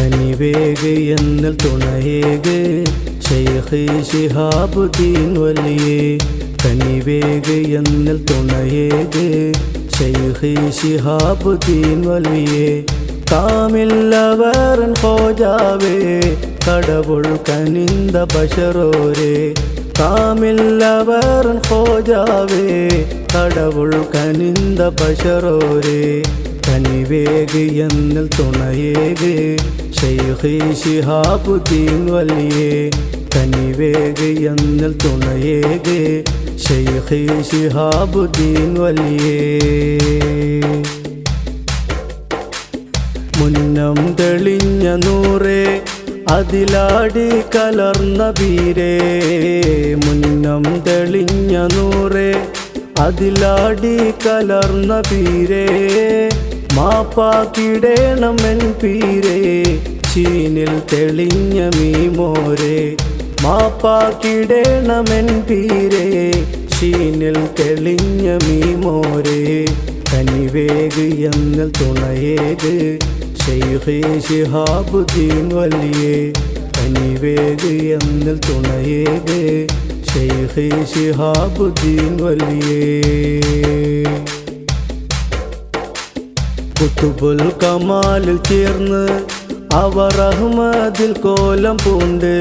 കനിവേഗ് എന്നൽ തുണയേക്. ഷെയ്ഖ് ഷിഹാബുദ്ദീൻ വലിയേ കനിവേഗ് എന്നൽ തുണയേക്. ഷെയ്ഖ് ഷിഹാബുദ്ദീൻ വലിയേ കാമില്ലവരൻ ഹോജാവേ കടവുൾ കനിന്ത ബഷറോരേ. കാമില്ലവരൻ ഹോജാവേ കടവുൾ കനിന്ത ബഷറോരേ. കനിവേഗ് എന്നൽ തുണയേഗ് ഷെയ്ഖ് ശിഹാബുദ്ദീൻ വലിയേ കനിവേഗ് എന്നൽ തുണയേക്. ഷെയ്ഖ് ശിഹാബുദ്ദീൻ വലിയേ. മുന്നം തെളിഞ്ഞ നൂറേ അതിലാടി കലർന്ന വീരേ. മുന്നം തെളിഞ്ഞ നൂറേ അതിലാടി കലർന്ന പീരേ മാപ്പാക്കിടേണം എൻ പീരേ. ചീനിൽ തെളിഞ്ഞ മീമോരേ. മാപ്പാക്കിടേണം എൻ പീരേ. ചീനിൽ തെളിഞ്ഞ മീമോരേ. കനിവേഗ് എന്ന ഷെയ്ഖ് ശിഹാബുദ്ദീൻ വലിയേ. കനിവേഗ് എന്ന തുണയേഗ്. ഷെയ്ഖ് ശിഹാബുദ്ദീൻ വലിയേ. കുത്തുബുൽ കമാലിൽ ചേർന്ന് അവർ അഹ്മദിൽ കോലം പൂണ്ട്.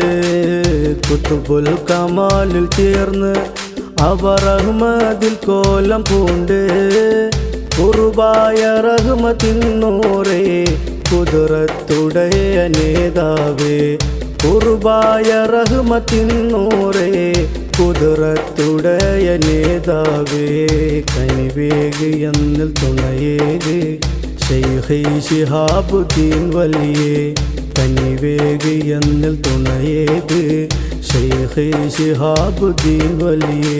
കുത്തുബുൽ കമാലിൽ ചേർന്ന് അവർ അഹ്മദിൽ കോലം പൂണ്ട്. കുറുബായ റഹ്മത്തിന്നൂറേ കുതിരത്തുടയ നേതാവേ. കുറുബായ റഹ്മത്തിന്നൂറേ കുതിരത്തുടയ നേതാവേ. കനിവേകി എന്നിൽ തുണയേത് ഷെയ്ഖ് ശിഹാബുദ്ദീൻ വലിയേ തനി വേഗിയെന്നിൽ തുണയേത് ഷെയ്ഖ് ശിഹാബുദ്ദീൻ വലിയേ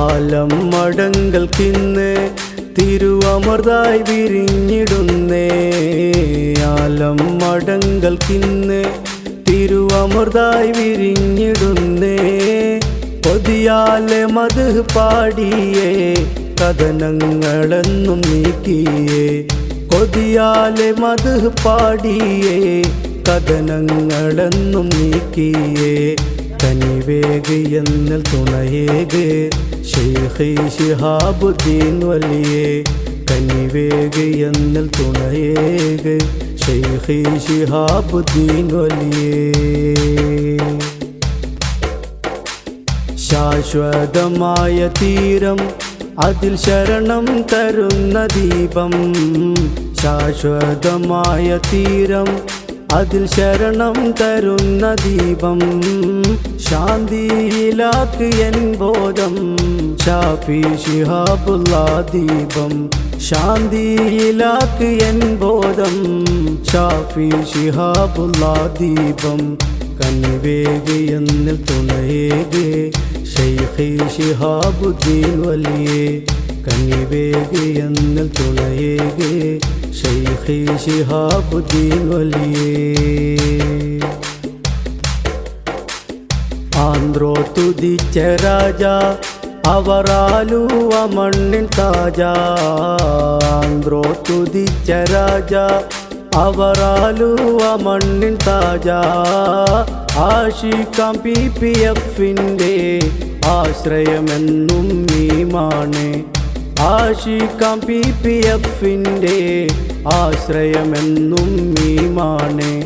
ആലം മടങ്ങൾക്കിന്ന് തിരുവമർതായി വിരിഞ്ഞിടുന്നേ ആലം മടങ്ങൾക്കിന്ന് തിരുവമർതായി വിരിഞ്ഞിടുന്നേ. കൊതിയാലെ മത് പാടിയേ കഥനങ്ങളെന്നും നീക്കിയേ. കൊതിയാലെ മത് പാടിയേ കഥനങ്ങളെന്നും നീക്കിയേ. തനിവേഗ് എന്നൽ തുണയേക് ഷെയ്ഖ് ശിഹാബുദ്ദീൻ വലിയേ. കനിവേഗ് എന്നൽ തുണയേക് ഷെയ്ഖ് വലിയേ. ശാശ്വതമായ തീരം അതിൽ ശരണം തരുന്ന ദീപം. ശാശ്വതമായ തീരം അതിൽ ശരണം തരുന്ന ദീപം. ശാന്തിയിലാക്ക് എൻ ബോധം ഷാഫി ഷിഹാബുള്ള ദീപം. ശാന്തിയിലാക്ക് എൻ ബോധം ഷാഫി ഷിഹാബുള്ള ദീപം. കനിവേഗ് തുണയേകേ. ഷെയ്ഖി ഷിഹാബുദ്ദീൻ വലിയേ. കനിവേഗ് തുണയേകേ. ഷെയ്ഖി ഷിഹാബുദ്ദീൻ വലിയേ. ആന്ത്രോ തുതിച്ച രാജ. അവറാലുവ മണ്ണിൻ താജ. ആന്ത്രോ തുതിച്ച രാജ. അവറാലുവ മണ്ണിൻ താജ. ആഷിക്കാം പി പി എഫിന്റെ ആശ്രയമെന്നും നീമാണ് ആഷിക്കാം പി പി എഫിന്റെ ആശ്രയമെന്നും നീമാണ്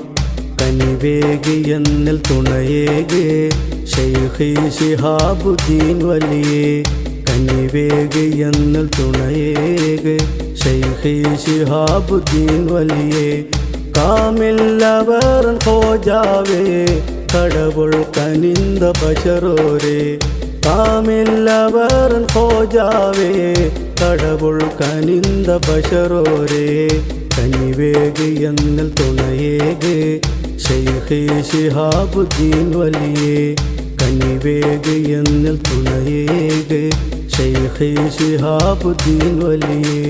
കനിവേഗ് എന്നിൽ തുണയേഗ് ഷെയ്ഖ് ഷിഹാബുദ്ദീൻ വലിയേ. കനിവേഗ് എന്നിൽ തുണയേഗ് ഷെയ്ഖ് ശിഹാബുദ്ദീൻ വലിയേ കാമില്ലവർ ഹോജാവേ കടവുൾ കനിന്ത ബഷറോരേ കാമില്ലവർ ഹോജാവേ കടവുൾ കനിന്ത ബഷറോരേ കനിവേഗ് എന്നിൽ തുണയേഗ് ഷെയ്ഖ് ശിഹാബുദ്ദീൻ വലിയേ കനിവേഗ് എന്നിൽ തുണയേഗ് ഷെയ്ഖ് ശിഹാബുദ്ദീൻ വലിയേ.